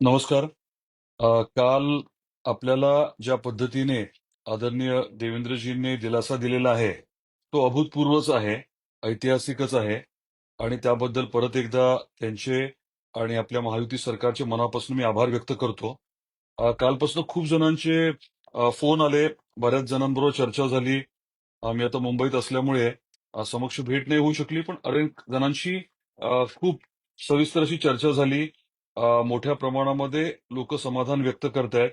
नमस्कार. अ, काल आपल्याला ज्या पद्धतीने आदरणीय देवेंद्रजींनी दिलासा दिलेला आहे, तो अभूतपूर्वच आहे, ऐतिहासिकच आहे आणि त्याबद्दल परत एकदा त्यांचे आणि आपल्या महायुती सरकारचे मनापासून मी आभार व्यक्त करतो. अ, कालपासून खूप जणांचे अ, फोन आले, बऱ्याच जणांबरोबर चर्चा झाली. अ, मी आता मुंबईत असल्यामुळे अ, समक्ष भेट नाही होऊ शकली, पण अनेक जणांशी अ, खूप सविस्तर अशी चर्चा झाली. मोठ्या प्रमाणामध्ये लोक समाधान व्यक्त करतायत.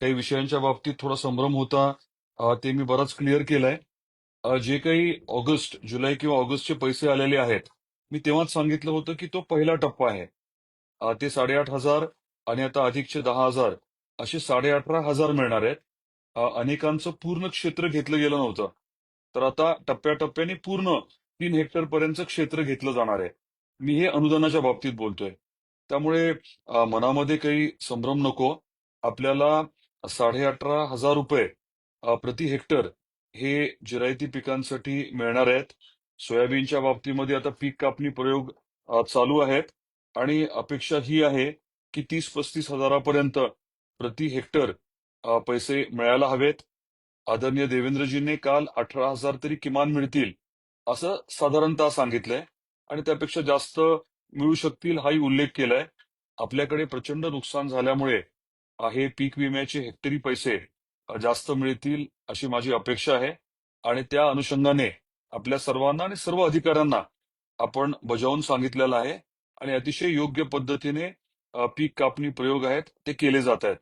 काही विषयांच्या बाबतीत थोडा संभ्रम होता. ते मी बराच क्लिअर केलाय. जे काही ऑगस्ट, जुलै किंवा ऑगस्टचे पैसे आलेले आहेत, मी तेव्हाच सांगितलं होतं, की तो पहिला टप्पा आहे. ते साडेआठ हजार आणि आता अधिकचे दहा हजार असे 18,500 मिळणार आहेत. अनेकांचं पूर्ण क्षेत्र घेतलं गेलं नव्हतं. तर आता टप्प्याटप्प्याने पूर्ण तीन हेक्टर पर्यंत क्षेत्र घेतलं जाणार आहे. मी हे अनुदानाच्या बाबतीत बोलतोय. त्यामुळे अ, मनामध्ये काही संभ्रम नको. आपल्याला ₹18,500 अ, प्रति हेक्टर हे जिरायती पिकांसाठी मिळणार आहेत. सोयाबीनच्या बाबतीमध्ये आता पीक कापणी प्रयोग अ, चालू आहेत आणि अपेक्षा ही आहे, की 30-35 हजारापर्यंत प्रति हेक्टर अ, पैसे मिळायला हवेत. आदरणीय देवेंद्रजींनी काल 18,000 तरी किमान मिळतील, असं साधारणतः सांगितलंय आणि त्यापेक्षा जास्त मिळू शकतील हाही उल्लेख केलाय. आपल्याकडे प्रचंड नुकसान झाल्यामुळे हे पीक विम्याचे हेक्टरी पैसे जास्त मिळतील अशी माझी अपेक्षा आहे आणि त्या अनुषंगाने आपल्या सर्वांना आणि सर्व अधिकाऱ्यांना आपण बजावून सांगितलेलं आहे आणि अतिशय योग्य पद्धतीने पीक कापणी प्रयोग आहेत ते केले जात आहेत.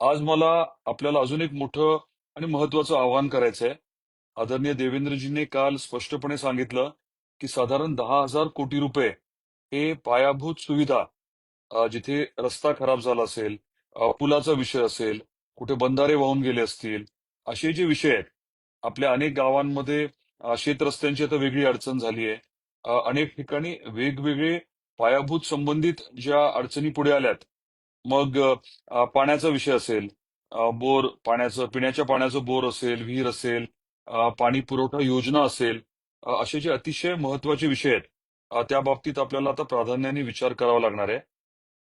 आज मला आपल्याला अजून एक मोठं आणि महत्वाचं आवाहन करायचंय. आदरणीय देवेंद्रजींनी काल स्पष्टपणे सांगितलं, की साधारण दहा हजार कोटी रुपये हे पायाभूत सुविधा जिथे रस्ता खराब झाला असेल, पुलाचा विषय असेल, कुठे बंधारे वाहून गेले असतील, असे जे विषय आहेत. आपल्या अनेक गावांमध्ये शेत शेतरस्त्यांची आता वेगळी अडचण झाली आहे. अनेक ठिकाणी वेगवेगळे पायाभूत संबंधित ज्या अडचणी पुढे आल्यात, मग पाण्याचा विषय असेल, बोर पाण्याचं पिण्याच्या पाण्याचं बोर असेल, विहीर असेल, पाणी पुरवठा योजना असेल, असे जे अतिशय महत्त्वाचे विषय आहेत, त्या बाबतीत आपल्याला आता प्राधान्याने विचार करावा लागणार आहे.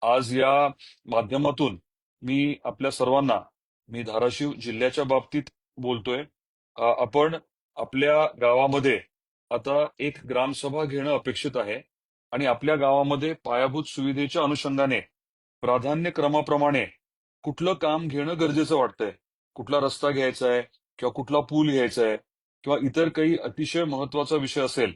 आज या माध्यमातून मी आपल्या सर्वांना, मी धाराशिव जिल्ह्याच्या बाबतीत बोलतोय. आपण आपल्या गावामध्ये आता एक ग्रामसभा घेणं अपेक्षित आहे आणि आपल्या गावामध्ये पायाभूत सुविधेच्या अनुषंगाने प्राधान्यक्रमाप्रमाणे कुठलं काम घेणं गरजेचं वाटतंय. कुठला रस्ता घ्यायचा आहे किंवा कुठला पूल घ्यायचा आहे किंवा इतर काही अतिशय महत्त्वाचा विषय असेल,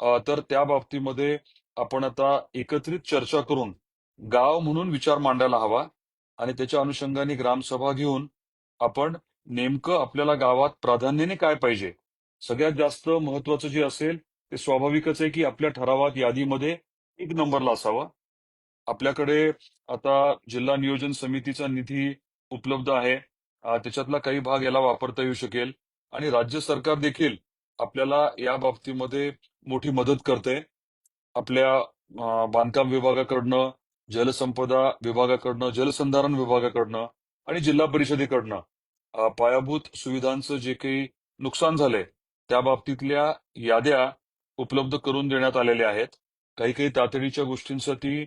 तर त्या बाबतीमध्ये आपण आता एकत्रित चर्चा करून गाव म्हणून विचार मांडायला हवा आणि त्याच्या अनुषंगाने ग्रामसभा घेऊन आपण नेमकं आपल्याला गावात प्राधान्याने काय पाहिजे? सगळ्यात जास्त महत्वाचं जे असेल, ते स्वाभाविकच आहे, की आपल्या ठरावात यादीमध्ये एक नंबरला असावा आपल्याकडे आता जिल्हा नियोजन समितीचा निधी उपलब्ध आहे. त्याच्यातला काही भाग याला वापरता येऊ शकेल आणि राज्य सरकार देखील आपल्याला या बाबतीमध्ये मोठी मदत करते आपल्या बांधकाम विभागाकडनं, जलसंपदा विभागाकडनं, जलसंधारण विभागाकडनं आणि जिल्हा परिषदेकडनं पायाभूत सुविधांचं जे काही नुकसान झालंय, त्या बाबतीतल्या याद्या उपलब्ध करून देण्यात आलेल्या आहेत. काही काही तातडीच्या गोष्टींसाठी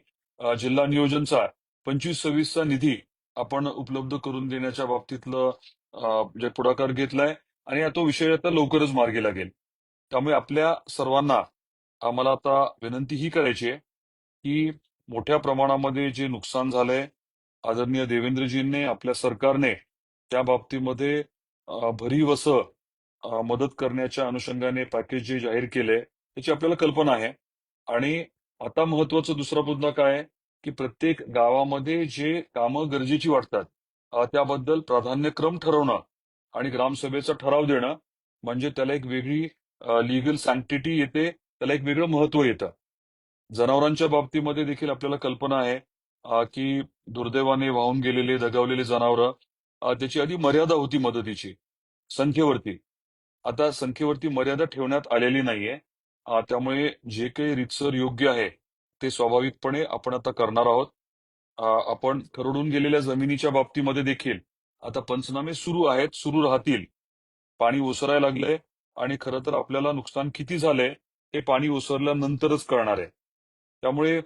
जिल्हा नियोजनचा पंचवीस सव्वीसचा निधी आपण उपलब्ध करून देण्याच्या बाबतीतलं जे म्हणजे पुढाकार घेतलाय आणि तो विषय आता लवकरच मार्गी लागेल. त्यामुळे आपल्या सर्वांना आम्हाला आता विनंती ही करायची आहे, की मोठ्या प्रमाणामध्ये जे नुकसान झालंय, आदरणीय देवेंद्रजींनी आपल्या सरकारने त्या बाबतीमध्ये भरीव असं मदत करण्याच्या अनुषंगाने पॅकेज जे जाहीर केले त्याची आपल्याला कल्पना आहे आणि आता महत्वाचं दुसरा मुद्दा काय आहे, की प्रत्येक गावामध्ये जे कामं गरजेची वाटतात, त्याबद्दल प्राधान्यक्रम ठरवणं आणि ग्रामसभेचा ठराव देणं, म्हणजे त्याला एक वेगळी लिगल सँक्टिटी येते, त्याला एक वेगळं महत्त्व येतं. जनावरांच्या बाबतीमध्ये देखील आपल्याला कल्पना आहे, की दुर्दैवाने वाहून गेलेले, दगावलेले जनावरं, त्याची आधी मर्यादा होती मदतीची, संख्येवरती. आता संख्येवरती मर्यादा ठेवण्यात आलेली नाहीये. त्यामुळे जे काही रीतसर योग्य आहे, ते स्वाभाविकपणे आपण आता करणार आहोत. आपण खरडून गेलेल्या जमिनीच्या बाबतीमध्ये देखील आता पंचनामे सुरू आहेत, सुरू राहतील. पाणी ओसरायला लागलंय आणि खरं तर आपल्याला नुकसान किती झालंय, हे पाणी ओसरल्यानंतरच कळणार आहे. त्यामुळे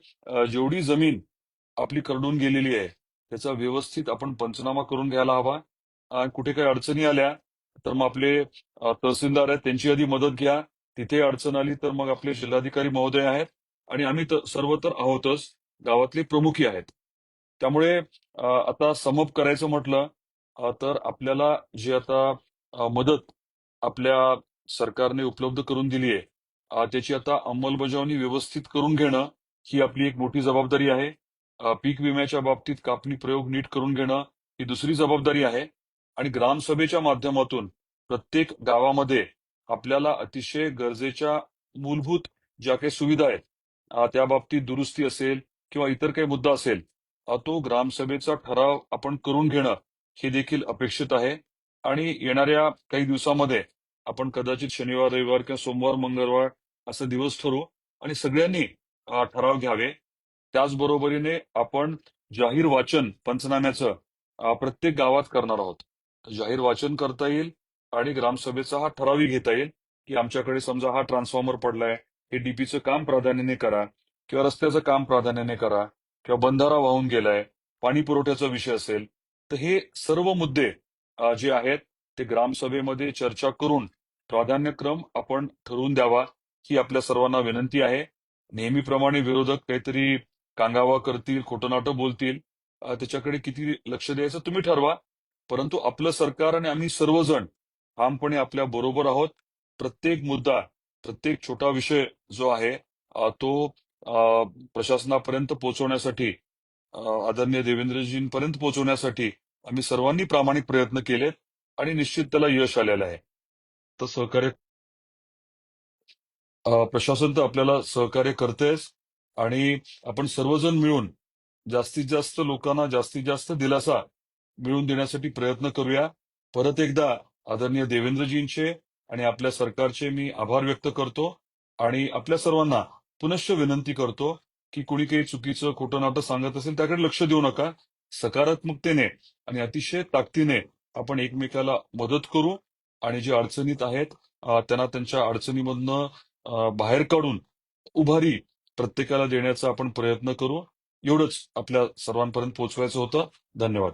जेवढी जमीन आपली करडून गेलेली आहे त्याचा व्यवस्थित आपण पंचनामा करून घ्यायला हवा आणि कुठे काही अडचणी आल्या तर मग आपले तहसीलदार आहेत त्यांची आधी मदत घ्या तिथे अडचण आली तर मग आपले जिल्हाधिकारी महोदय आहेत आणि आम्ही तर सर्व तर आहोतच गावातले प्रमुखी आहेत त्यामुळे आता समप करायचं म्हटलं अ, तर आपल्याला जी आता अ, मदत आपल्या सरकारने उपलब्ध करून दिली आहे अ, त्याची आता अंमलबजावणी व्यवस्थित करून घेणं ही आपली एक मोठी जबाबदारी आहे. अ, पीक विम्याच्या बाबतीत कापणी प्रयोग नीट करून घेणं ही दुसरी जबाबदारी आहे. आणि ग्रामसभेच्या माध्यमातून प्रत्येक गावामध्ये आपल्याला अतिशय गरजेच्या मूलभूत ज्या काही सुविधा आहेत अ, त्या बाबतीत दुरुस्ती असेल किंवा इतर काही मुद्दा असेल अ, तो ग्रामसभेचा ठराव आपण करून घेणं हे देखील अपेक्षित आहे. आणि येणाऱ्या काही दिवसामध्ये आपण कदाचित शनिवार रविवार किंवा सोमवार मंगळवार असे दिवस ठरवू आणि सगळ्यांनी ठराव घ्यावे. त्याचबरोबरीने आपण जाहीर वाचन पंचनाम्याचं प्रत्येक गावात करणार आहोत. जाहीर वाचन करता येईल आणि ग्रामसभेचा हा ठरावही घेता येईल की आमच्याकडे समजा हा ट्रान्सफॉर्मर पडलाय हे डीपीचं काम प्राधान्याने करा किंवा रस्त्याचं काम प्राधान्याने करा किंवा बंधारा वाहून गेलाय पाणी पुरवठ्याचा विषय असेल तर हे सर्व मुद्दे जे आहेत ते ग्रामसभेमध्ये चर्चा करून प्राधान्यक्रम आपण ठरवून द्यावा ही आपल्या सर्वांना विनंती आहे. नेहमीप्रमाणे विरोधक काहीतरी कांगावा करतील खोटनाटं बोलतील त्याच्याकडे किती लक्ष द्यायचं तुम्ही ठरवा. परंतु आपलं सरकार आणि आम्ही सर्वजण ठामपणे आपल्या बरोबर आहोत. प्रत्येक मुद्दा प्रत्येक छोटा विषय जो आहे तो प्रशासनापर्यंत पोहोचवण्यासाठी आदरणीय देवेंद्रजींपर्यंत पोहोचवण्यासाठी आम्ही सर्वांनी प्रामाणिक प्रयत्न केलेत आणि निश्चित त्याला यश आलेलं आहे. तर सहकार्य प्रशासन तर आपल्याला सहकार्य करतेच आणि आपण सर्वजण मिळून जास्तीत जास्त लोकांना जास्तीत जास्त दिलासा मिळवून देण्यासाठी प्रयत्न करूया. परत एकदा आदरणीय देवेंद्रजींचे आणि आपल्या सरकारचे मी आभार व्यक्त करतो आणि आपल्या सर्वांना पुनश्च विनंती करतो की कुणी काही चुकीचं खोटं नाटं सांगत असेल त्याकडे लक्ष देऊ नका. सकारात्मकतेने आणि अतिशय ताकदीने आपण एकमेकाला मदत करू आणि जे अडचणीत आहेत त्यांना त्यांच्या अडचणीमधनं बाहेर काढून उभारी प्रत्येकाला देण्याचा आपण प्रयत्न करू. एवढंच आपल्या सर्वांपर्यंत पोहोचवायचं होतं. धन्यवाद.